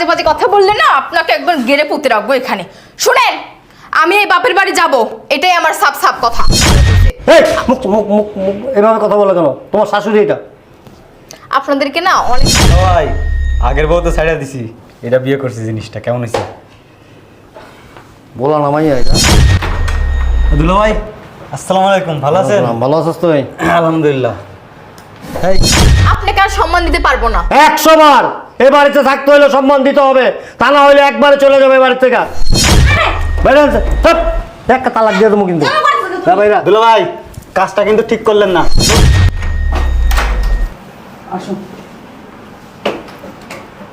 বাজে বাজে কথা বললে না আপনাকে একবার গেড়ে পুঁতে রাখব এখানে। শুনেন আমি এই বাপের বাড়ি যাব। এটাই আমার সাপ সাপ কথা। এই মুখ মুখ মুখ মুখ এভাবে কথা বলে কেন? তোমার শাশুড়ি এটা। আপনাদেরকে না অনেক ভাই আগের বউ তো ছাড়িয়ে দিছি। এটা বিয়ে করছি জিনিসটা কেমন হয়েছে? বলা নামাইয়া এটা। দুলো ভাই আসসালামু আলাইকুম ভালো আছেন? ভালো আছিস তুই আলহামদুলিল্লাহ। এই আপনাকে আর সম্মান দিতে পারব না। একশো বার। এ বাড়িতে থাকতে হলে সম্মান দিতে হবে তা না হলে একবারে চলে যাবে এ বাড়ি থেকে। বেরোন দেখ তালাক দিয়ে দেবো কিন্তু। হ্যাঁ ভাইরা। দুলো ভাই কাজটা কিন্তু ঠিক করলেন না। আসুন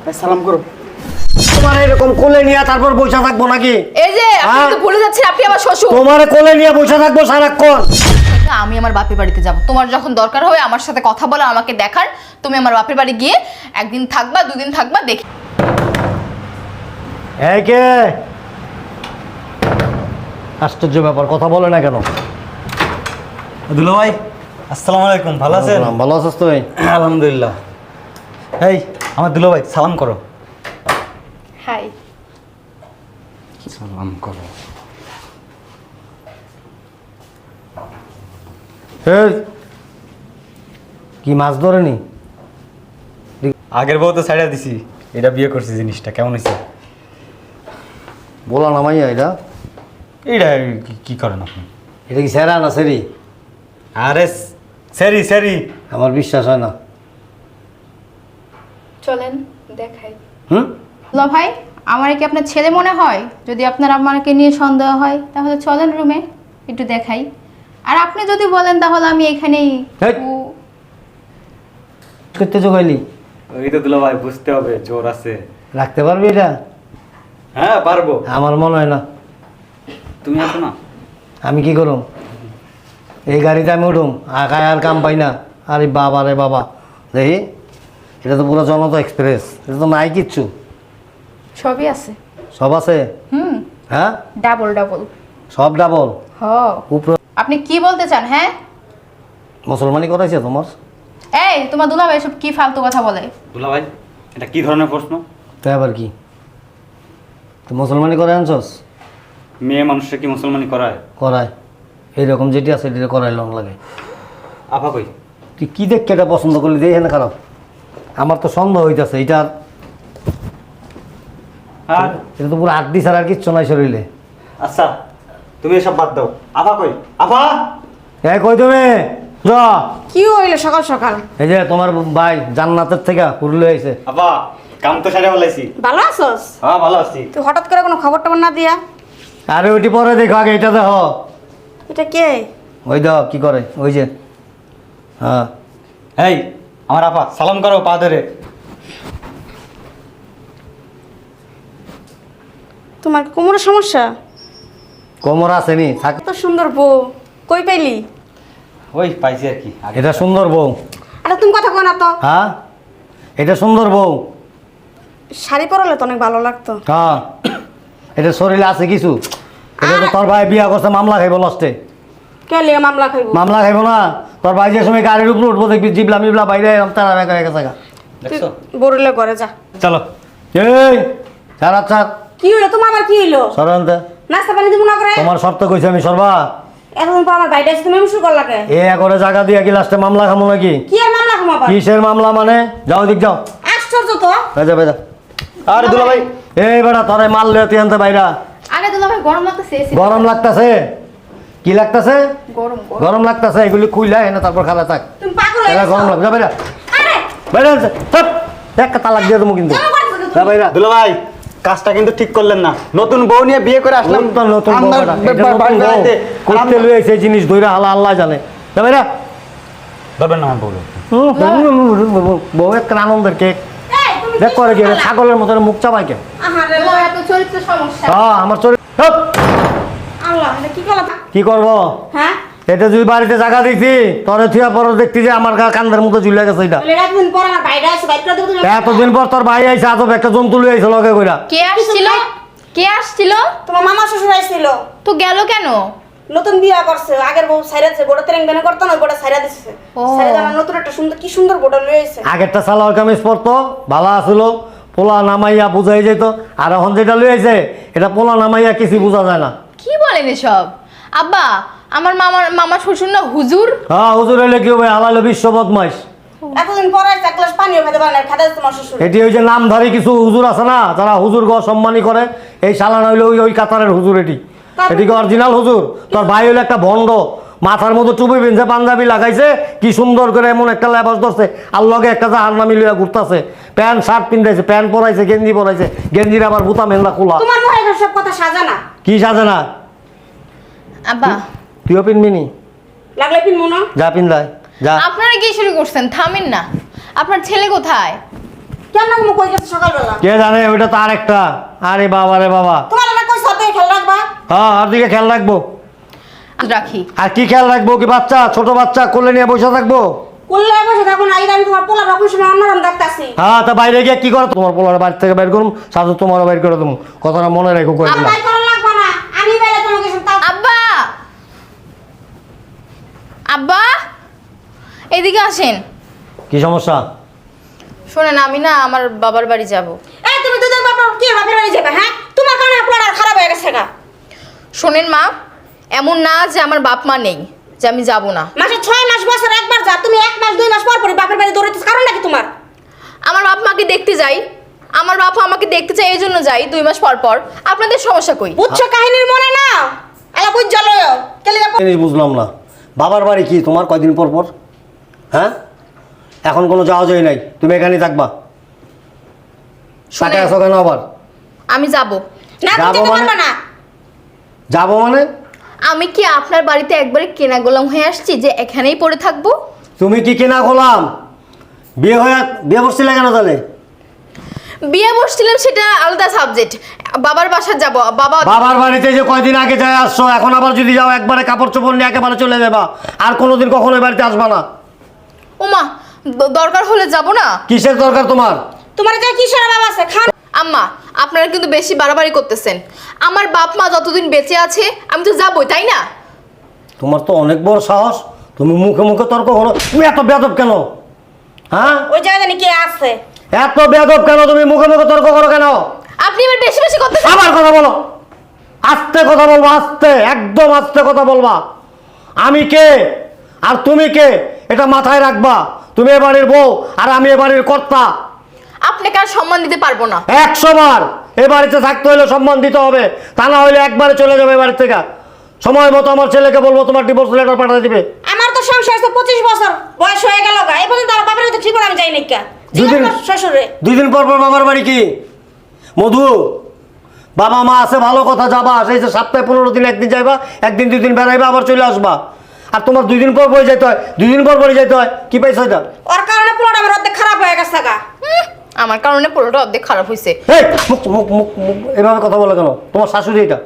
ভাই, সালাম করো। তোমার এরকম কোলে নিয়ে তারপর বসে থাকব নাকি? এই যে আপনি হ্যাঁ? তো ভুলে যাচ্ছেন আপনি আমার শ্বশুর। তোমার কোলে নিয়ে বসে থাকব সারাক্ষণ। আমি আমার বাপের বাড়িতে যাব। তোমার যখন দরকার হবে আমার সাথে কথা বলা আমাকে দেখার। তুমি আমার বাপের বাড়ি গিয়ে একদিন থাকবা দুদিন থাকবা দেখি এই কে? আশ্চর্য ব্যাপার কথা বলে না কেন? দুলো ভাই আসসালামু আলাইকুম ভালো আছেন? ভালো আছিস তুই আলহামদুলিল্লাহ। এই আমার দুলো ভাই সালাম করো। হাই। সালাম করো। কি মাছ ধরেনি? আগের বউ তো ছাড়িয়ে দিছি এটা বিয়ে করছি জিনিসটা কেমন হয়েছে বলা নামাইয়া এটা। এইটা কি- কি করেন আপনি? এটা কি সেরা না সেরি? আরে সেরি সেরি। আমার বিশ্বাস হয় না। চলেন দেখাই। হুম? ল ভাই আমার কি আপনার ছেলে মনে হয়? যদি আপনার আমাকে নিয়ে সন্দেহ হয় তাহলে চলেন রুমে একটু দেখাই। আর আপনি যদি বলেন তাহলে আমি এখানেই করতে চোখাইলি ওই তো দুলো ভাই বুঝতে হবে জোর আছে। রাখতে পারবি এটা? হ্যাঁ পারব। আমার মনে হয় না। তুমি আসো না। আমি কি করুম? এই গাড়িতে আমি উঠুম আকায় আর কাম পাই না। আরে বাবা রে বাবা। দেখি এটা তো পুরো জনতা এক্সপ্রেস এটা তো নাই কিচ্ছু। সবই আছে। সব আছে? হুম। হ্যাঁ? Double double. সব ডাবল? হ। উপরে আপনি কি বলতে চান হ্যাঁ? মুসলমানি করাইছে তোমার? এই তোমার দুলাভাই এসব কি ফালতু কথা বলে? দুলা ভাই এটা কি ধরনের প্রশ্ন? তাই আবার কি? তো মুসলমানি করে আনছস? মেয়ে মানুষের কি মুসলমানি করায়? করায়। এইরকম যেটি আছে এটা করাই লং লাগে। আপা কই? তুই কি দেখে এটা পছন্দ করলি? দেখে না খারাপ। আমার তো সন্দেহ হইতাছে এটা আর? এটা তো পুরো আড্ডি ছাড়া আর কিচ্ছু নাই শরীরে। আচ্ছা তুমি এসব বাদ দাও। আপা কই? আপা এ কই তুমি? যা। কি হইল সকাল সকাল? এই যে তোমার ভাই জান্নাতের থেকে পুরুলে আইছে আপা কাম তো সারে বলাইছি ভালো আছস? হ্যাঁ ভালো আছি। তুই হঠাৎ করে কোনো খবর টবর না দিয়া? আরে ওইটি পরে দেখো আগে এটা দেখো। এটা কে? ওই দেখো কি করে? ওই যে। হ্যাঁ। এই আমার আপা সালাম করো পা ধরে। তোমার কি কোমরের সমস্যা? কোমর আসেনি থাক। এত সুন্দর বউ। কই পাইলি? ওই পাইছি আর কি আগে। এটা সুন্দর বউ। আরে তুমি কথা কো না তো। হ্যাঁ? এটা সুন্দর বউ। শাড়ি পরালে তো অনেক ভালো লাগতো। হ্যাঁ। এটা শরীরে আছে কিছু? এটা তো তোর ভাই বিয়া করছে মামলা খাইব লস্টে। কে লিয়ে মামলা খাইব? মামলা খাইব না। তোর ভাই যে সময় গাড়ির উপরে উঠবো দেখবি জিবলা মিবলা বাইরে এরকম তারা বেকা বেকা থাকা। দেখছ? বরিলে ঘরে যা। চলো। এই সারা চার কি হইল? তোমার আবার কি হইল? সরান্তে নাস্তা পানি দিব না করে? তোমার শর্ত কইছি আমি সরবা। এতদিন পর আমার বাইরে আছে তুমি শুরু করলা কে? এ করে জায়গা দিয়া কি লাস্টে মামলা খামো নাকি? কি আর মামলা খামা আবার? কিসের মামলা মানে? যাও দিক যাও। আশ্চর্য তো। বেজা বেজা। আরে দুলা ভাই এই বেটা তোরে মাল লয়ে তুই আনতে বাইরা। আরে দুলাভাই গরম লাগতেছে গরম লাগতাছে? কি লাগতাছে? গরম গরম। লাগতাছে এগুলি খুইলা এনে তারপর খালা থাক। তুমি পাগল হয়ে গেছো। গরম লাগবে বাইরা। আরে! বাইরা সব এক তালাক দিয়ে দেবো কিন্তু। বাইরা। দুলা ভাই কাজটা কিন্তু ঠিক করলেন না। নতুন বউ নিয়ে বিয়ে করে আসলাম। নতুন। করতে আমরা- লয়ে সেই জিনিস ধইরা হালা আল্লাহ জানে। ধরবেন না আমার বউ। বউ একটা আনন্দের কেক। দেখ করে কি ছাগলের মতো মুখ চাপাই কে আহারে দুলাভাই এত চরিত্র সমস্যা। হ্যাঁ আমার কি করব? হ্যাঁ? এটা যদি বাড়িতে জায়গা দেখছি তোরে থুয়া পর দেখতি যে আমার গা কান্দের মতো ঝুলে গেছে এটা। বলে এতদিন পর তোর ভাই আইসে আজব একটা জন্তু লুই আইছে লগে কইরা। কে আসছিল? কে আসছিল? তোমার মামা শ্বশুর আসছিল তো গেল কেন? নতুন বিয়া করছে আগের বউ সাইরা সাইরাছে বড় তেরেং বেনে করতো না বড় সাইরা দিছে। সাইরা জানা নতুন একটা সুন্দর কি সুন্দর বড় লয়ে আইছে। আগেরটা সালোয়ার কামিজ পরতো ভালো আসলো পোলা নামাইয়া বুঝাই যেত আর এখন যেটা লইয়াছে এটা পোলা নামাইয়া কিছু বোঝা যায় না। কি বলেন এসব? আব্বা আমার মামার মামা শ্বশুর না হুজুর। হ্যাঁ হুজুর এলে কি হবে? আলাইলো বিশ্ব বদমাইশ। এতদিন পরে এক গ্লাস পানিও খেতে পারে না খাতে তোমার শ্বশুর। এটি ওই যে নামধারী কিছু হুজুর আছে না যারা হুজুর গ সম্মানী করে এই সালান হইল ওই ওই কাতারের হুজুর এটি। এটি কি অরিজিনাল হুজুর? তোর ভাই হইল একটা ভণ্ড মাথার মতো টুপি পিনছে পাঞ্জাবি লাগাইছে কি সুন্দর করে এমন একটা লেবাস ধরছে আর লগে একটা জাহার নামি লইয়া ঘুরতাছে। প্যান্ট শার্ট পিন্ধাইছে প্যান্ট পরাইছে গেঞ্জি পরাইছে গেঞ্জির আবার বুতা মেন্দা খোলা। তোমার ভাই সব কথা সাজা না? কি সাজে না? আব্বা তুইও পিনবি নি? লাগলে পিন মনো যা পিন্ধায় যা। আপনারা কি শুরু করছেন? থামেন না। আপনার ছেলে কোথায়? কেন মুখ কই গেছে সকালবেলা? কে জানে ওইটা তার একটা আরে বাবা রে বাবা। তোমার না কই সাথে খেয়াল রাখবা? হ্যাঁ আর দিকে খেয়াল রাখব। রাখি। আর কি খেয়াল রাখব কি বাচ্চা? ছোট বাচ্চা কোলে নিয়ে বসে থাকব? করলে বসে থাকো না আমি তোমার পোলার অপারেশন অন্যরকম ডাক্তারছি হ্যাঁ তা বাইরে গিয়ে কি করো? তোমার পোলার বাড়ি থেকে বের করুম সাথে তোমারও বের করে দেবো। কথাটা মনে রেখো আর দিলাম ভাই করা লাগবে না আমি বেলে তোমাকে সব তাও আব্বা আব্বা এদিকে আসেন। কি সমস্যা? শোনেন আমি না আমার বাবার বাড়ি যাব। এই তুমি দুধের বাবা কি বাপের বাড়ি যাবে হ্যাঁ? তোমার কারণে পোলার খারাপ হয়ে গেছে গা। শোনেন মা এমন না যে আমার বাপ মা নেই যে আমি যাব না। মাসে ছয় মাস বছর একবার যা তুমি এক মাস দুই মাস পর পরই বাপের বাড়ি দৌড়াতে কারণ নাকি তোমার? আমার বাপ মাকে দেখতে যাই আমার বাপ মা আমাকে দেখতে চাই এই জন্য যাই দুই মাস পর পর। আপনাদের সমস্যা কই? বুঝছ কাহিনীর মনে না? এলা বুঝ জ্বালো কেলে জিনিস বুঝলাম না। বাবার বাড়ি কি? তোমার কয়দিন পর পর? হ্যাঁ? এখন কোনো যাওয়া যায় নাই। তুমি এখানেই থাকবা। শোনেন, আছো কেন আবার। আমি যাব। না যাব মানে? না। যাব মানে? আমি কি আপনার বাড়িতে একবারে কেনা গোলাম হয়ে আসছি যে এখানেই পড়ে থাকব? তুমি কি কেনা গোলাম বিয়ে হয়ে বিয়ে করছিলে কেন তাহলে? বিয়ে বসছিলাম সেটা আলাদা সাবজেক্ট বাবার বাসা যাব বাবা বাবার বাড়িতে যে কয়দিন আগে যায় আসছো এখন আবার যদি যাও একবারে কাপড় চোপড় নিয়ে একেবারে চলে যাবা। আর কোনোদিন কখনো এই বাড়িতে আসবা না। ওমা দরকার হলে যাব না? কিসের দরকার তোমার? তোমার যে কিসের বাবা আছে? খান আম্মা আপনারা কিন্তু বেশি বাড়াবাড়ি করতেছেন। আমার বাপ মা যতদিন বেঁচে আছে আমি তো যাবই তাই না? তোমার তো অনেক বড় সাহস। তুমি মুখে মুখে তর্ক করো। তুমি এত বেদব কেন? হ্যাঁ? ওই জায়গায় জানি কে আছে। এত বেদব কেন? তুমি মুখে মুখে তর্ক করো কেন? আপনি এবার বেশি বেশি করতেছেন আবার কথা বলো। আস্তে কথা বলবা আস্তে একদম আস্তে কথা বলবা। আমি কে? আর তুমি কে? এটা মাথায় রাখবা। তুমি এ বাড়ির বউ আর আমি এ বাড়ির কর্তা। আপনাকে আর সম্মান দিতে পারব না। একশো বার এ বাড়িতে থাকতে হলে সম্মান দিতে হবে। তা না হলে একবারে চলে যাবে এ বাড়ি থেকে। সময় মতো আমার ছেলেকে বলব তোমার ডিভোর্স লেটার পাঠিয়ে দিবে। আমার তো সংসার পঁচিশ বছর। বয়স হয়ে গেল গা। এই পর্যন্ত আমার বাপের ঠিক আমি যাই নাকি দুদিন শ্বশুরে। দুই দিন পর পর বাবার বাড়ি কি? মধু বাবা মা আছে ভালো কথা যাবা সেই যে সপ্তাহে পনেরো দিন একদিন যাইবা একদিন দুই দিন বেড়াইবা আবার চলে আসবা। আর তোমার দুই দিন পর পরে যেতে হয় দুই দিন পর পরে যেতে হয় কি পাইছো এটা? ওর কারণে পুরোটা আমার অর্ধেক খারাপ হয়ে গেছে গা। আমার কারণে পুরোটা অর্ধেক খারাপ হয়েছে এই মুখ মুখ মুখ মুখ এভাবে কথা বলে কেন? তোমার শাশুড়ি এটা?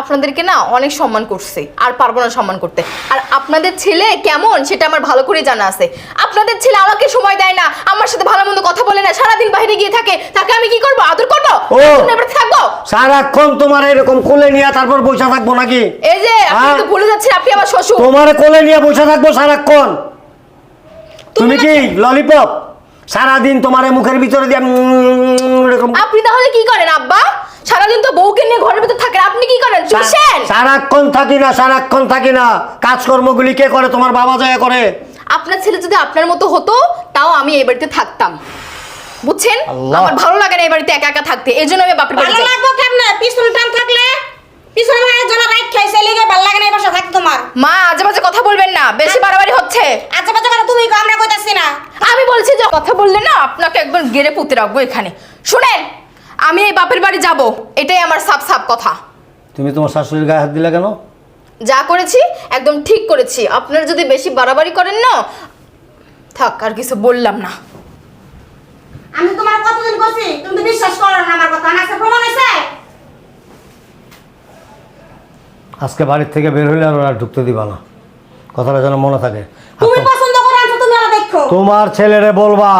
আপনাদেরকে না অনেক সম্মান করছে আর পারব না সম্মান করতে। আর আপনাদের ছেলে কেমন সেটা আমার ভালো করে জানা আছে। আপনাদের ছেলে আমাকে সময় দেয় না আমার সাথে ভালো মন্দ কথা বলে না সারাদিন বাইরে গিয়ে থাকে তাকে আমি কি করব? আদর করব? ও। থাকব? সারাক্ষণ তোমার এরকম কোলে নিয়ে তারপর বসে থাকব নাকি? এই যে আপনি হ্যাঁ? তো ভুলে যাচ্ছেন আপনি আমার শ্বশুর। তোমার কোলে নিয়ে বসে থাকব সারাক্ষণ। তুমি কি ললিপপ? সারাদিন তোমার এই মুখের ভিতরে দিয়ে উম এরকম আপনি তাহলে কি করেন আব্বা? সারাদিন তো বউকে নিয়ে ঘরের ভিতর থাকেন আপনি কি করেন? চুষেন? সারাক্ষণ থাকি না সারাক্ষণ থাকি না। কাজকর্মগুলি কে করে? তোমার বাবা যায় করে। আপনার ছেলে যদি আপনার মতো হতো তাও আমি এই বাড়িতে থাকতাম। বুঝছেন? আমার ভালো লাগে না এই বাড়িতে একা একা থাকতে এই জন্য আমি বাপের বাড়ি ভালো। লাগবো কেমনে? পিছনে টান থাকলে? পিছনে মায়ের জন্য রাইট খাইছে লেগে ভালো লাগে না এই বাসা থাকতে তোমার। মা আজে বাজে কথা বলবেন না বেশি বাড়াবাড়ি হচ্ছে। আচ্ছা বাচ্চা কথা তুমি কও, আমরা কইতাছি না। আমি বলছি যে কথা বললে না আপনাকে একবার গেড়ে পুঁতে রাখব এখানে। শুনেন আমি এই বাপের বাড়ি যাব। এটাই আমার সাপ সাপ কথা। তুমি তোমার শাশুড়ির গায়ে হাত দিলে কেন? যা করেছি একদম ঠিক করেছি। আপনারা যদি বেশি বাড়াবাড়ি করেন না থাক আর কিছু বললাম না। আমি তোমার কতদিন কইছি তুমি তো বিশ্বাস করো না আমার কথা। না আছে প্রমাণ আছে আজকে বাড়ির থেকে বের হইলে আর ওরা ঢুকতে দিবা না। কথাটা যেন মনে থাকে। তুমি পছন্দ করে আনছো তুমি আলা দেখো। তোমার ছেলেরে বলবা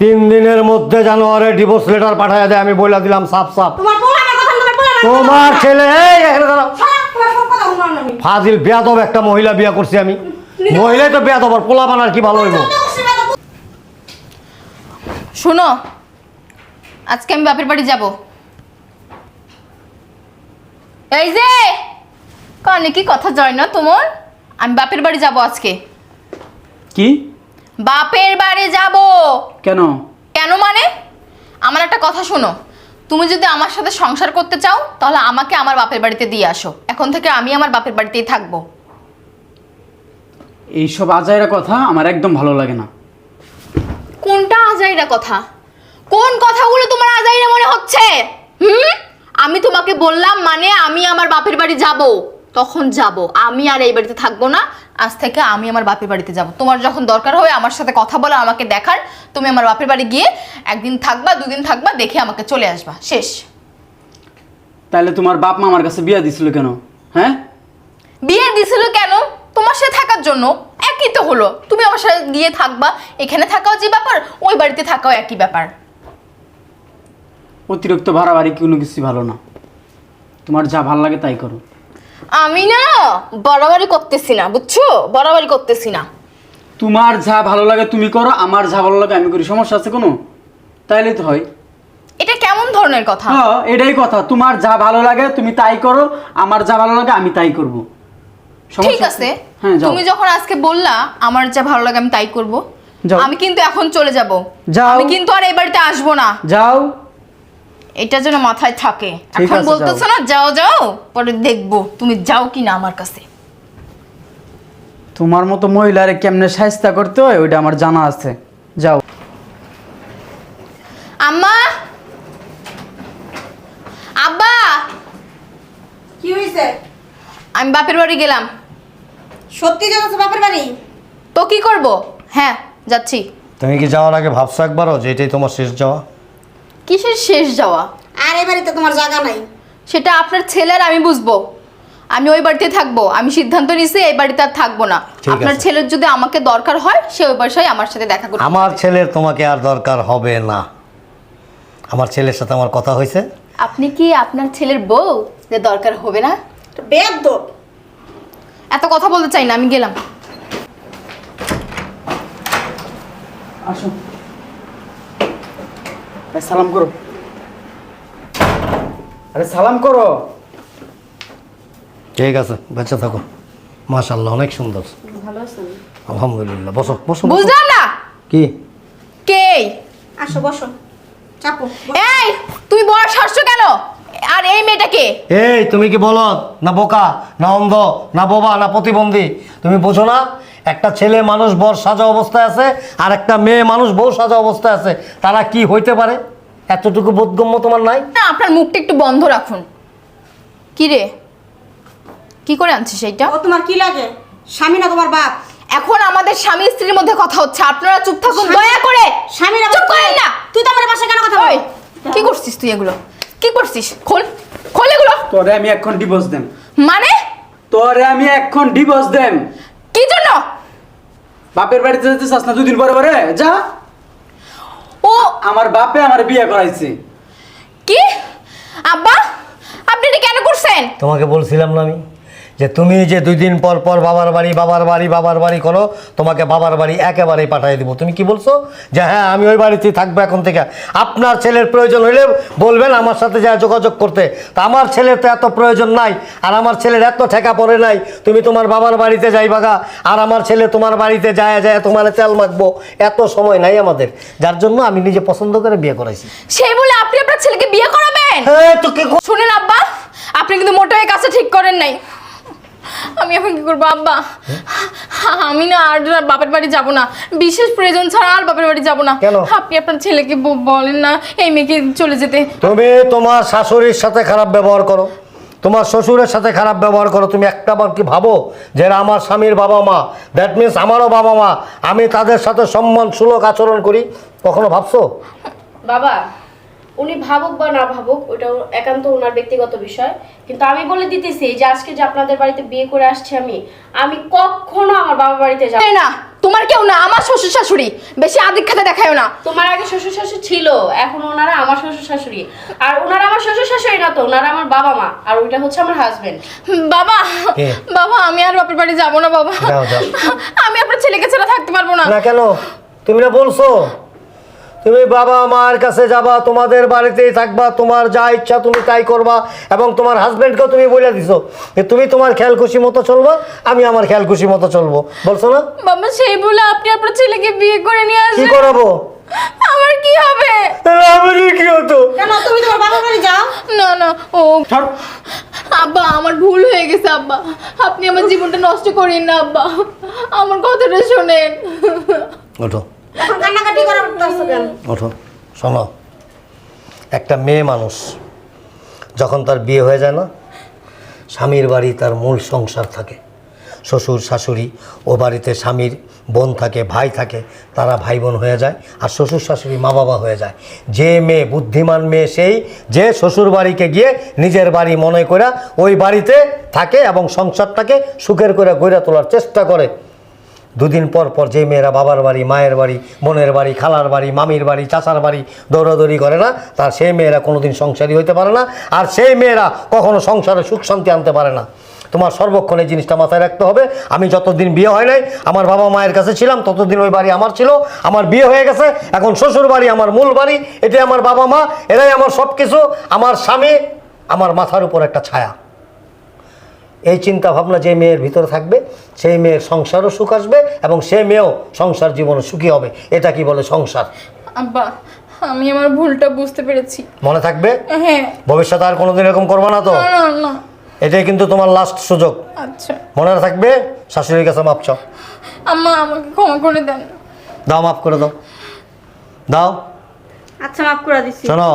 তিন দিনের মধ্যে যেন ওরে ডিভোর্স লেটার পাঠায় দেয় আমি বইলা দিলাম সাফ সাফ তোমার। ছেলে এই এখানে দাঁড়াও। ফাজিল বেয়াদব একটা মহিলা বিয়া করছি আমি। মহিলাই তো বেয়াদব আর পোলা বানার কি ভালো হইব? শোনো আজকে আমি বাপের বাড়ি যাব। এই যে কানে কি কথা জয় না তোমার? আমি বাপের বাড়ি যাব আজকে। কি? বাপের বাড়ি যাব। কেন? কেন মানে? আমার একটা কথা শোনো। তুমি যদি আমার সাথে সংসার করতে চাও তাহলে আমাকে আমার বাপের বাড়িতে দিয়ে আসো। এখন থেকে আমি আমার বাপের বাড়িতেই থাকব। এইসব আজাইরা কথা আমার একদম ভালো লাগে না। কোনটা আজাইরা কথা? কোন কথাগুলো তোমার আজাইরা মনে হচ্ছে? হুম? আমি তোমাকে বললাম মানে আমি আমার বাপের বাড়ি যাব। তখন যাব। আমি আর এই বাড়িতে থাকব না। আজ থেকে আমি আমার বাপের বাড়িতে যাব। তোমার যখন দরকার হবে আমার সাথে কথা বলা আমাকে দেখার। তুমি আমার বাপের বাড়ি গিয়ে একদিন থাকবা দুদিন থাকবা দেখে আমাকে চলে আসবা। শেষ। তাহলে তোমার বাপ মা আমার কাছে বিয়ে দিছিল কেন? হ্যাঁ? বিয়ে দিছিল কেন? তোমার সাথে থাকার জন্য। একই তো হলো। তুমি আমার সাথে গিয়ে থাকবা। এখানে থাকাও যে ব্যাপার ওই বাড়িতে থাকাও একই ব্যাপার। অতিরিক্ত ভাড়া বাড়ি কোনো কিছু ভালো না। তোমার যা ভালো লাগে তাই করো। আমি না বাড়াবাড়ি করতেছি না বুঝছ? বাড়াবাড়ি করতেছি না। তোমার যা ভালো লাগে তুমি করো আমার যা ভালো লাগে আমি করি। সমস্যা আছে কোনো? তাইলে তো হয়। এটা কেমন ধরনের কথা? হ্যাঁ এটাই কথা। তোমার যা ভালো লাগে তুমি তাই করো আমার যা ভালো লাগে আমি তাই করব। ঠিক আছে? হ্যাঁ যাও। তুমি যখন আজকে বললা আমার যা ভালো লাগে আমি তাই করব আমি কিন্তু এখন চলে যাব। যাও। আমি কিন্তু আর এই বাড়িতে আসব না। যাও। এটা যেন মাথায় থাকে। এখন বলতেছো না যাও যাও পরে দেখব তুমি যাও কি না আমার কাছে। তোমার মতো মহিলারে কেমনে সাহিস্তা করতে হয় ওইটা আমার জানা আছে। যাও। আম্মা! আব্বা! কি হয়েছে আমি বাপের বাড়ি গেলাম। সত্যি যাচ্ছে বাপের বাড়ি? তো কি করব? হ্যাঁ যাচ্ছি। তুমি কি যাওয়ার আগে ভাবছ একবারও যে এটাই তোমার শেষ যাওয়া? কিসের শেষ যাওয়া? আর এই বাড়িতে তোমার জায়গা নাই। সেটা আপনার ছেলের আমি বুঝব। আমি ওই বাড়িতে থাকব। আমি সিদ্ধান্ত নিছি এই বাড়িতে আর থাকব না। ঠিক আপনার আছে। ছেলের যদি আমাকে দরকার হয় সে ওই বাসায় আমার সাথে দেখা করবে আমার ছেলের তোমাকে আর দরকার হবে না। আমার ছেলের সাথে আমার কথা হয়েছে। আপনি কি আপনার ছেলের বউ? যে দরকার হবে না? বেদ এত কথা বলতে চাই না আমি গেলাম। আসো সালাম করো। আরে সালাম করো। ঠিক আছে বেঁচে থাকো। মাশাল্লাহ অনেক সুন্দর। ভালো আছেন? আলহামদুলিল্লাহ বসো বসো বসো। বুঝলাম না। কি? কে? আসো বসো। চাপো এই তুমি বয়স হাসছো কেন? আর এই মেয়েটাকে এই তুমি কি বলো না বোকা? না অন্ধ? না বোবা? না প্রতিবন্ধী? তুমি বোঝো না? একটা ছেলে মানুষ বর সাজা অবস্থায় আছে আর একটা মেয়ে মানুষ বউ সাজা অবস্থায় আছে তারা কি হইতে পারে? এতটুকু বোধগম্য তোমার নাই? না আপনার মুখটা একটু বন্ধ রাখুন। কি রে? কি করে আনছিস সেইটা ও তোমার কি লাগে? স্বামী না তোমার বাপ? এখন আমাদের স্বামী স্ত্রীর মধ্যে কথা হচ্ছে আপনারা চুপ থাকুন দয়া করে। স্বামী না চুপ? করেন না। তুই তো আমার বাসায় কেন কথা বল কি করছিস তুই এগুলো? কি করছিস? খোল। খোল এগুলো। তোরে আমি এখন ডিভোর্স দেম। মানে? তোরে আমি এখন ডিভোর্স দেম। কি জন্য? বাপের বাড়িতে যেতে চাস না দুদিন পরে পরে? যা। ও। আমার বাপে আমার বিয়ে করাইছে। কি? আব্বা আপনি এটা কেন করছেন? তোমাকে বলছিলাম না আমি। যে তুমি যে দুই দিন পর পর বাবার বাড়ি বাবার বাড়ি বাবার বাড়ি করো তোমাকে বাবার বাড়ি একেবারেই পাঠিয়ে দেবো। তুমি কি বলছো? যে হ্যাঁ আমি ওই বাড়িতেই থাকব এখন থেকে। আপনার ছেলের প্রয়োজন হইলে বলবেন আমার সাথে যা যোগাযোগ করতে। তা আমার ছেলের তো এত প্রয়োজন নাই আর আমার ছেলের এত ঠেকা পড়ে নাই। তুমি তোমার বাবার বাড়িতে যাই বাগা আর আমার ছেলে তোমার বাড়িতে যায় যায় তোমার তেল মাখবো। এত সময় নাই আমাদের। যার জন্য আমি নিজে পছন্দ করে বিয়ে করাইছি। সেই বলে আপনি আপনার ছেলেকে বিয়ে করাবেন? হ্যাঁ তো কি শুনেন আব্বা আপনি কিন্তু মোটেই কাছে ঠিক করেন নাই। আমি এখন কি করব? আব্বা আমি না আর বাপের বাড়ি যাব না। বিশেষ প্রয়োজন ছাড়া আর বাপের বাড়ি যাব না। কেন? আপনি আপনার ছেলেকে বলেন না এই মেয়েকে চলে যেতে। তুমি তোমার শাশুড়ির সাথে খারাপ ব্যবহার করো। তোমার শ্বশুরের সাথে খারাপ ব্যবহার করো। তুমি একটা বার কি ভাবো যে এরা আমার স্বামীর বাবা মা দ্যাট মিন্স আমারও বাবা মা আমি তাদের সাথে সম্মান সুলভ আচরণ করি? কখনো ভাবছ? বাবা উনি ভাবুক বা না ভাবুক ওটা একান্ত ওনার ব্যক্তিগত বিষয়। কিন্তু আমি বলে দিতেছি যে আজকে যে আপনাদের বাড়িতে বিয়ে করে আসছি আমি আমি কখনো আমার বাবা বাড়িতে যাব না তোমার কেউ না আমার শ্বশুর শাশুড়ি। বেশি আদিক্ষাতে দেখায় না। তোমার আগে শ্বশুর শাশুড়ি ছিল এখন ওনারা আমার শ্বশুর শাশুড়ি। আর ওনারা আমার শ্বশুর শাশুড়ি না তো ওনারা আমার বাবা মা আর ওইটা হচ্ছে আমার হাজবেন্ড বাবা বাবা আমি আর বাপের বাড়ি যাব না বাবা। আমি আপনার ছেলেকে ছাড়া থাকতে পারব না। না কেন? তুমি না বলছো? তুমি বাবা মার কাছে যাবা তোমাদের বাড়িতেই থাকবা তোমার যা ইচ্ছা তুমি তাই করবা এবং তোমার হাজবেন্ডকেও তুমি বলে দিছো যে তুমি তোমার খেয়াল খুশি মতো চলবা আমি আমার খেয়াল খুশি মতো চলবো। বলছো না? বাবা সেই বলে আপনি আপনার ছেলেকে বিয়ে করে নিয়ে কি আসবেন করাবো? আমার কি হবে? আমাদের কি হতো? কেন তুমি তোমার বাবার বাড়ি যাও। না না ও সর আব্বা আমার ভুল হয়ে গেছে আব্বা। আপনি আমার জীবনটা নষ্ট করেন না আব্বা। আমার কথাটা শোনেন। ওঠো। শোনো। একটা মেয়ে মানুষ, যখন তার বিয়ে হয়ে যায় না, স্বামীর বাড়ি তার মূল সংসার থাকে। শ্বশুর, শাশুড়ি ও বাড়িতে স্বামীর বোন থাকে, ভাই থাকে, তারা ভাই বোন হয়ে যায় আর শ্বশুর, শাশুড়ি মা বাবা হয়ে যায়। যে মেয়ে বুদ্ধিমান মেয়ে সেই, যে শ্বশুর বাড়িকে গিয়ে নিজের বাড়ি মনে করে ওই বাড়িতে থাকে এবং সংসারটাকে সুখের করে গড়ে তোলার চেষ্টা করে। দুদিন পর পর যে মেয়েরা বাবার বাড়ি, মায়ের বাড়ি, বোনের বাড়ি, খালার বাড়ি, মামির বাড়ি, চাচার বাড়ি দৌড়াদৌড়ি করে না, তার সেই মেয়েরা কোনোদিন সংসারী হইতে পারে না, আর সেই মেয়েরা কখনো সংসারে সুখ শান্তি আনতে পারে না। তোমার সর্বক্ষণ এই জিনিসটা মাথায় রাখতে হবে। আমি যতদিন বিয়ে হয় নাই, আমার বাবা মায়ের কাছে ছিলাম, ততদিন ওই বাড়ি আমার ছিল, আমার বিয়ে হয়ে গেছে, এখন শ্বশুর বাড়ি আমার মূল বাড়ি, এটাই আমার বাবা মা, এরাই আমার সব কিছু আমার স্বামী, আমার মাথার উপর একটা ছায়া। এই চিন্তা ভাবনা যে মেয়ের ভিতরে থাকবে সেই মেয়ের সংসারও সুখ আসবে এবং সে মেয়েও সংসার জীবনে সুখী হবে। এটা কি বলে সংসার? আব্বা আমি আমার ভুলটা বুঝতে পেরেছি। মনে থাকবে? হ্যাঁ। ভবিষ্যতে আর কোনোদিন এরকম করবে না তো? না না না। এটাই কিন্তু তোমার লাস্ট সুযোগ। আচ্ছা। মনে থাকবে? শাশুড়ির কাছে মাপ চাও। আম্মা আমাকে ক্ষমা করে দেন। দাও মাফ করে দাও। দাও। আচ্ছা মাফ করে দিচ্ছি শোনো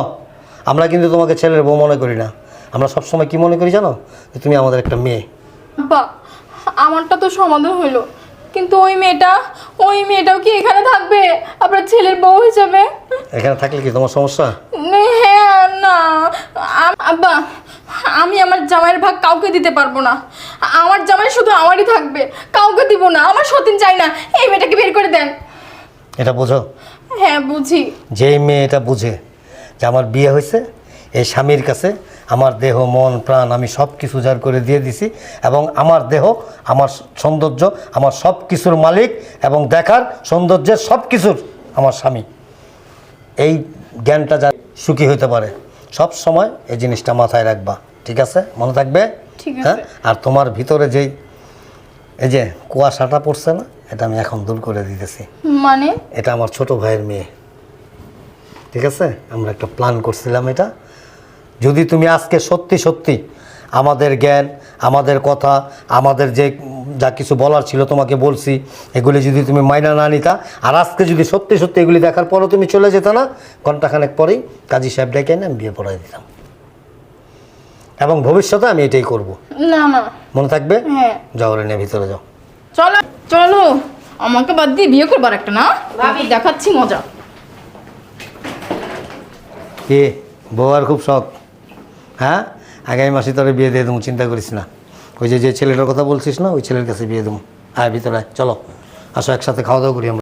আমরা কিন্তু তোমাকে ছেলের বউ মনে করি না। আমরা সবসময় কি মনে করি জানো? যে তুমি আমাদের একটা মেয়ে। আব্বা আমারটা তো সমাধান হলো কিন্তু ওই মেয়েটা ওই মেয়েটাও কি এখানে থাকবে? আপনার ছেলের বউ হিসাবে। এখানে থাকলে কি তোমার সমস্যা? হ্যাঁ না। আম- আব্বা আমি আমার জামাইয়ের ভাগ কাউকে দিতে পারব না। আমার জামাই শুধু আমারই থাকবে। কাউকে দিব না। আমার সতীন চাই না। এই মেয়েটাকে বের করে দেন। এটা বোঝো। হ্যাঁ বুঝি। যেই মেয়ে এটা বুঝে যে আমার বিয়ে হয়েছে এই স্বামীর কাছে আমার দেহ মন প্রাণ আমি সব কিছু যার করে দিয়ে দিছি এবং আমার দেহ আমার সৌন্দর্য আমার সব কিছুর মালিক এবং দেখার সৌন্দর্যের সব কিছুর আমার স্বামী। এই জ্ঞানটা যা সুখী হতে পারে সব সময় এই জিনিসটা মাথায় রাখবা ঠিক আছে? মনে থাকবে? ঠিক হ্যাঁ? আর তোমার ভিতরে যেই এই যে কুয়াশাটা পড়ছে না এটা আমি এখন দূর করে দিতেছি। মানে? এটা আমার ছোট ভাইয়ের মেয়ে। ঠিক আছে? আমরা একটা প্ল্যান করছিলাম এটা। যদি তুমি আজকে সত্যি সত্যি আমাদের জ্ঞান আমাদের কথা আমাদের যে যা কিছু বলার ছিল তোমাকে বলছি এগুলি যদি তুমি মাইনা না নিতা আর আজকে যদি সত্যি সত্যি এগুলি দেখার পরও তুমি চলে যেত না ঘন্টাখানেক পরেই কাজী সাহেব ডেকে এনে আমি বিয়ে পড়াই দিতাম। এবং ভবিষ্যতে আমি এটাই করব। না না। মনে থাকবে? হ্যাঁ। যাও ভিতরে যাও। চলো চলো। আমাকে বাদ দিয়ে বিয়ে করবার একটা না? ভাবি দেখাচ্ছি মজা। কে? বউ আর খুব শখ। হ্যাঁ? আগামী মাসে তোরে বিয়ে দিয়ে দেবো, চিন্তা করিস না। ওই যে যে ছেলেটার কথা বলছিস না, ওই ছেলের কাছে বিয়ে দেবো। হ্যাঁ ভিতরে চলো। আসো, একসাথে খাওয়া দাওয়া করি